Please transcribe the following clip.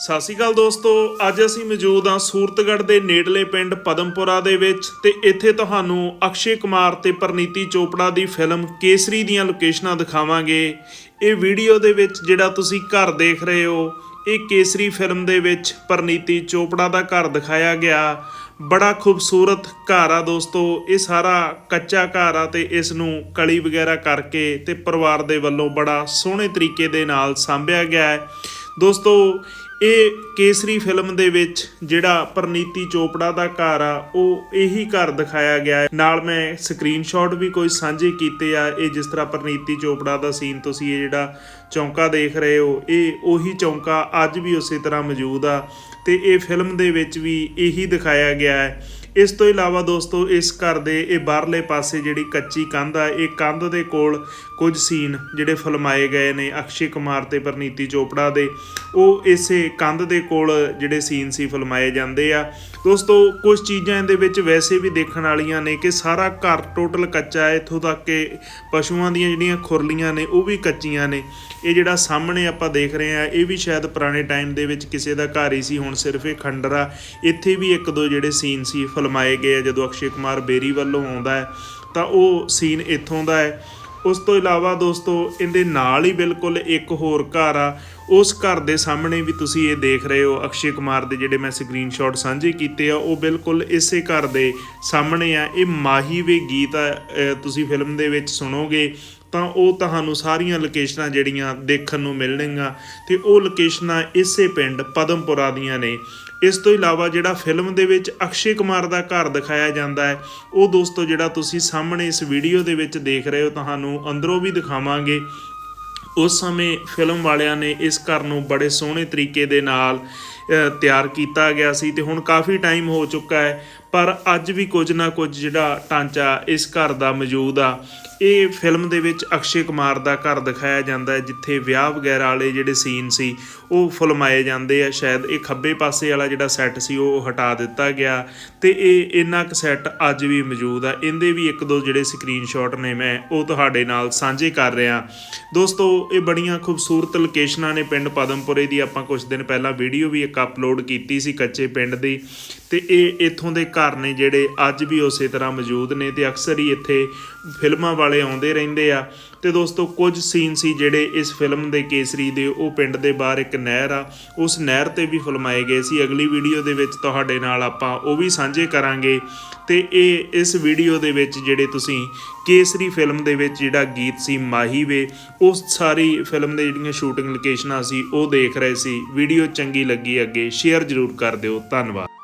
ਸਤਿ ਸ਼੍ਰੀ ਅਕਾਲ ਦੋਸਤੋ, ਅੱਜ ਅਸੀਂ ਮੌਜੂਦ ਹਾਂ ਸੂਰਤਗੜ੍ਹ ਦੇ ਨੇੜਲੇ ਪਿੰਡ ਪਦਮਪੁਰਾ ਦੇ ਵਿੱਚ ਤੇ ਇੱਥੇ ਤੁਹਾਨੂੰ ਅਕਸ਼ੇ ਕੁਮਾਰ ਤੇ ਪਰਨੀਤੀ ਚੋਪੜਾ ਦੀ ਫਿਲਮ ਕੇਸਰੀ ਦੀਆਂ ਲੋਕੇਸ਼ਨਾਂ ਦਿਖਾਵਾਂਗੇ। ਇਹ ਵੀਡੀਓ ਦੇ ਵਿੱਚ ਜਿਹੜਾ ਤੁਸੀਂ ਘਰ ਦੇਖ ਰਹੇ ਹੋ, ਇਹ ਕੇਸਰੀ ਫਿਲਮ ਦੇ ਵਿੱਚ ਪਰਨੀਤੀ ਚੋਪੜਾ ਦਾ ਘਰ ਦਿਖਾਇਆ ਗਿਆ। ਬੜਾ ਖੂਬਸੂਰਤ ਘਰ ਆ ਦੋਸਤੋ, ਇਹ ਸਾਰਾ ਕੱਚਾ ਘਰ ਆ ਤੇ ਇਸ ਨੂੰ ਕਲੀ ਵਗੈਰਾ ਕਰਕੇ ਤੇ ਪਰਿਵਾਰ ਦੇ ਵੱਲੋਂ ਬੜਾ ਸੋਹਣੇ ਤਰੀਕੇ ਦੇ ਨਾਲ ਸਾਂਭਿਆ ਗਿਆ ਹੈ। ਦੋਸਤੋ ਇਹ ਕੇਸਰੀ ਫਿਲਮ ਦੇ ਵਿੱਚ ਜਿਹੜਾ ਪ੍ਰਨੀਤੀ ਚੋਪੜਾ ਦਾ ਘਰ ਆ, ਉਹ ਇਹੀ ਘਰ ਦਿਖਾਇਆ ਗਿਆ ਹੈ। ਨਾਲ ਮੈਂ ਸਕਰੀਨਸ਼ਾਟ ਵੀ ਕੋਈ ਸਾਂਝੇ ਕੀਤੇ ਆ, ਇਹ ਜਿਸ ਤਰ੍ਹਾਂ ਪ੍ਰਨੀਤੀ ਚੋਪੜਾ ਦਾ ਸੀਨ ਤੁਸੀਂ ਇਹ ਜਿਹੜਾ ਚੌਂਕਾ ਦੇਖ ਰਹੇ ਹੋ, ਇਹ ਉਹੀ ਚੌਂਕਾ ਅੱਜ ਵੀ ਉਸੇ ਤਰ੍ਹਾਂ ਮੌਜੂਦ ਆ ਤੇ ਇਹ ਫਿਲਮ ਦੇ ਵਿੱਚ ਵੀ ਇਹੀ ਦਿਖਾਇਆ ਗਿਆ ਹੈ। ਇਸ ਤੋਂ ਇਲਾਵਾ ਦੋਸਤੋ, ਇਸ ਘਰ ਦੇ ਇਹ ਬਾਹਰਲੇ ਪਾਸੇ ਜਿਹੜੀ ਕੱਚੀ ਕੰਧ ਆ, ਇਹ ਕੰਧ ਦੇ ਕੋਲ ਕੁਝ ਸੀਨ ਜਿਹੜੇ ਫਿਲਮਾਏ ਗਏ ਨੇ, ਅਕਸ਼ੇ ਕੁਮਾਰ ਤੇ ਪਰਨੀਤੀ ਚੋਪੜਾ ਦੇ। ਉਹ ਇਸੇ ਕੰਧ ਦੇ ਕੋਲ ਜਿਹੜੇ ਸੀਨ ਸੀ ਫਿਲਮਾਏ ਜਾਂਦੇ ਆ ਦੋਸਤੋ ਕੁਝ ਚੀਜ਼ਾਂ ਇਹਦੇ ਵਿੱਚ ਵੈਸੇ ਵੀ ਦੇਖਣ ਵਾਲੀਆਂ ਨੇ ਕਿ ਸਾਰਾ ਘਰ ਟੋਟਲ ਕੱਚਾ ਹੈ, ਇੱਥੋਂ ਤੱਕ ਕਿ ਪਸ਼ੂਆਂ ਦੀਆਂ ਜਿਹੜੀਆਂ ਖੁਰਲੀਆਂ ਨੇ ਉਹ ਵੀ ਕੱਚੀਆਂ ਨੇ। ਇਹ ਜਿਹੜਾ ਸਾਹਮਣੇ ਆਪਾਂ ਦੇਖ ਰਹੇ ਆ ਇਹ ਵੀ ਸ਼ਾਇਦ ਪੁਰਾਣੇ ਟਾਈਮ ਦੇ ਵਿੱਚ ਕਿਸੇ ਦਾ ਘਰ ਹੀ ਸੀ, ਹੁਣ ਸਿਰਫ ਇਹ ਖੰਡਰ ਆ। ਇੱਥੇ ਵੀ ਇੱਕ ਦੋ ਜਿਹੜੇ ਸੀਨ ਸੀ ਫਿਲਮਾਏ ਗਏ ਆ, ਜਦੋਂ ਅਕਸ਼ੇ ਕੁਮਾਰ ਬੇਰੀ ਵੱਲੋਂ ਆਉਂਦਾ ਹੈ, ਤਾਂ ਉਹ ਸੀਨ ਇੱਥੋਂ ਦਾ ਹੈ। ਉਸ ਤੋਂ ਇਲਾਵਾ ਦੋਸਤੋ, ਇਹਦੇ ਨਾਲ ਹੀ ਬਿਲਕੁਲ ਇੱਕ ਹੋਰ ਘਰ ਆ। ਉਸ ਘਰ ਦੇ ਸਾਹਮਣੇ ਵੀ ਤੁਸੀਂ ਇਹ ਦੇਖ ਰਹੇ ਹੋ, ਅਕਸ਼ੇ ਕੁਮਾਰ ਦੇ ਜਿਹੜੇ ਮੈਂ ਸਕਰੀਨਸ਼ਾਟ ਸਾਂਝੇ ਕੀਤੇ ਆ, ਉਹ ਬਿਲਕੁਲ ਇਸੇ ਘਰ ਦੇ ਸਾਹਮਣੇ ਆ। ਇਹ ਮਾਹੀ ਵੇ ਗੀਤ ਆ ਤੁਸੀਂ ਫਿਲਮ ਦੇ ਵਿੱਚ ਸੁਣੋਗੇ, ਤਾਂ ਉਹ ਤੁਹਾਨੂੰ ਸਾਰੀਆਂ ਲੋਕੇਸ਼ਨਾਂ ਜਿਹੜੀਆਂ ਦੇਖਣ ਨੂੰ ਮਿਲਣਗੀਆਂ, ਤੇ ਉਹ ਲੋਕੇਸ਼ਨਾਂ ਇਸੇ ਪਿੰਡ ਪਦਮਪੁਰਾ ਦੀਆਂ ਨੇ। ਇਸ ਤੋਂ ਇਲਾਵਾ ਜਿਹੜਾ ਫਿਲਮ ਦੇ ਵਿੱਚ ਅਕਸ਼ੇ ਕੁਮਾਰ ਦਾ ਘਰ ਦਿਖਾਇਆ ਜਾਂਦਾ ਹੈ, ਉਹ ਦੋਸਤੋ ਜਿਹੜਾ ਤੁਸੀਂ ਸਾਹਮਣੇ ਇਸ ਵੀਡੀਓ ਦੇ ਵਿੱਚ ਦੇਖ ਰਹੇ ਹੋ, ਤੁਹਾਨੂੰ ਅੰਦਰੋਂ ਵੀ ਦਿਖਾਵਾਂਗੇ। ਉਸ ਸਮੇਂ ਫਿਲਮ ਵਾਲਿਆਂ ਨੇ ਇਸ ਘਰ ਨੂੰ ਬੜੇ ਸੋਹਣੇ ਤਰੀਕੇ ਦੇ ਨਾਲ ਤਿਆਰ ਕੀਤਾ ਗਿਆ ਸੀ ਤੇ ਹੁਣ ਕਾਫੀ ਟਾਈਮ ਹੋ ਚੁੱਕਾ ਹੈ। ਪਰ ਅੱਜ ਵੀ ਕੁਝ ਨਾ ਕੁਝ ਜਿਹੜਾ ਢਾਂਚਾ ਇਸ ਘਰ ਦਾ ਮੌਜੂਦ ਆ। ਇਹ ਫਿਲਮ ਦੇ ਵਿੱਚ ਅਕਸ਼ੇ ਕੁਮਾਰ ਦਾ ਘਰ ਦਿਖਾਇਆ ਜਾਂਦਾ ਹੈ, ਜਿੱਥੇ ਵਿਆਹ ਵਗੈਰਾ ਵਾਲੇ ਜਿਹੜੇ ਸੀਨ ਸੀ, ਉਹ ਫੁਲਮਾਏ ਜਾਂਦੇ ਆ। ਸ਼ਾਇਦ ਇਹ ਖੱਬੇ ਪਾਸੇ ਵਾਲਾ ਜਿਹੜਾ ਸੈੱਟ ਸੀ, ਉਹ ਹਟਾ ਦਿੱਤਾ ਗਿਆ। ਤੇ ਇਹ ਇੰਨਾ ਕੁ ਸੈੱਟ ਅੱਜ ਵੀ ਮੌਜੂਦ ਆ। ਇਹਦੇ ਵੀ ਇੱਕ ਦੋ ਜਿਹੜੇ ਸਕਰੀਨਸ਼ਾਟ ਨੇ ਮੈਂ, ਉਹ ਤੁਹਾਡੇ ਨਾਲ ਸਾਂਝੇ ਕਰ ਰਿਹਾ। ਦੋਸਤੋ, ਇਹ ਬੜੀਆਂ ਖੂਬਸੂਰਤ ਲੋਕੇਸ਼ਨਾਂ ਨੇ ਪਿੰਡ ਪਦਮਪੁਰੇ ਦੀ। ਆਪਾਂ ਕੁਝ ਦਿਨ ਪਹਿਲਾਂ ਵੀਡੀਓ ਵੀ ਇੱਕ ਅਪਲੋਡ ਕੀਤੀ ਸੀ ਕੱਚੇ ਪਿੰਡ ਦੀ। ਤੇ ਇਹ ਇੱਥੋਂ ਦੇ ਘਰ ਨੇ ਜਿਹੜੇ ਅੱਜ ਵੀ ਉਸੇ ਤਰ੍ਹਾਂ ਮੌਜੂਦ ਨੇ ਤੇ ਅਕਸਰ ਹੀ ਇੱਥੇ ਫਿਲਮਾਂ ਵਾਲੇ ਆਉਂਦੇ ਰਹਿੰਦੇ ਆ। ਤੇ ਦੋਸਤੋ, ਕੁਝ ਸੀਨ ਸੀ ਜਿਹੜੇ ਇਸ ਫਿਲਮ ਦੇ ਕੇਸਰੀ ਦੇ, ਉਹ ਪਿੰਡ ਦੇ ਬਾਹਰ ਇੱਕ ਨਹਿਰ ਆ। ਉਸ ਨਹਿਰ ਤੇ ਵੀ ਫਿਲਮਾਏ ਗਏ ਸੀ। ਅਗਲੀ ਵੀਡੀਓ ਦੇ ਵਿੱਚ ਤੁਹਾਡੇ ਨਾਲ ਆਪਾਂ ਉਹ ਵੀ ਸਾਂਝੇ ਕਰਾਂਗੇ। ਤੇ ਇਹ ਇਸ ਵੀਡੀਓ ਦੇ ਵਿੱਚ ਜਿਹੜੇ ਤੁਸੀਂ ਕੇਸਰੀ ਫਿਲਮ ਦੇ ਵਿੱਚ ਜਿਹੜਾ ਗੀਤ ਸੀ, ਮਾਹੀ ਵੇ ਉਸ ਸਾਰੀ ਫਿਲਮ ਦੇ ਜਿਹੜੀਆਂ ਸ਼ੂਟਿੰਗ ਲੋਕੇਸ਼ਨਾਂ ਸੀ, ਉਹ ਦੇਖ ਰਹੇ ਸੀ। ਵੀਡੀਓ ਚੰਗੀ ਲੱਗੀ ਅੱਗੇ, ਸ਼ੇਅਰ ਜ਼ਰੂਰ ਕਰ ਦਿਓ। ਧੰਨਵਾਦ।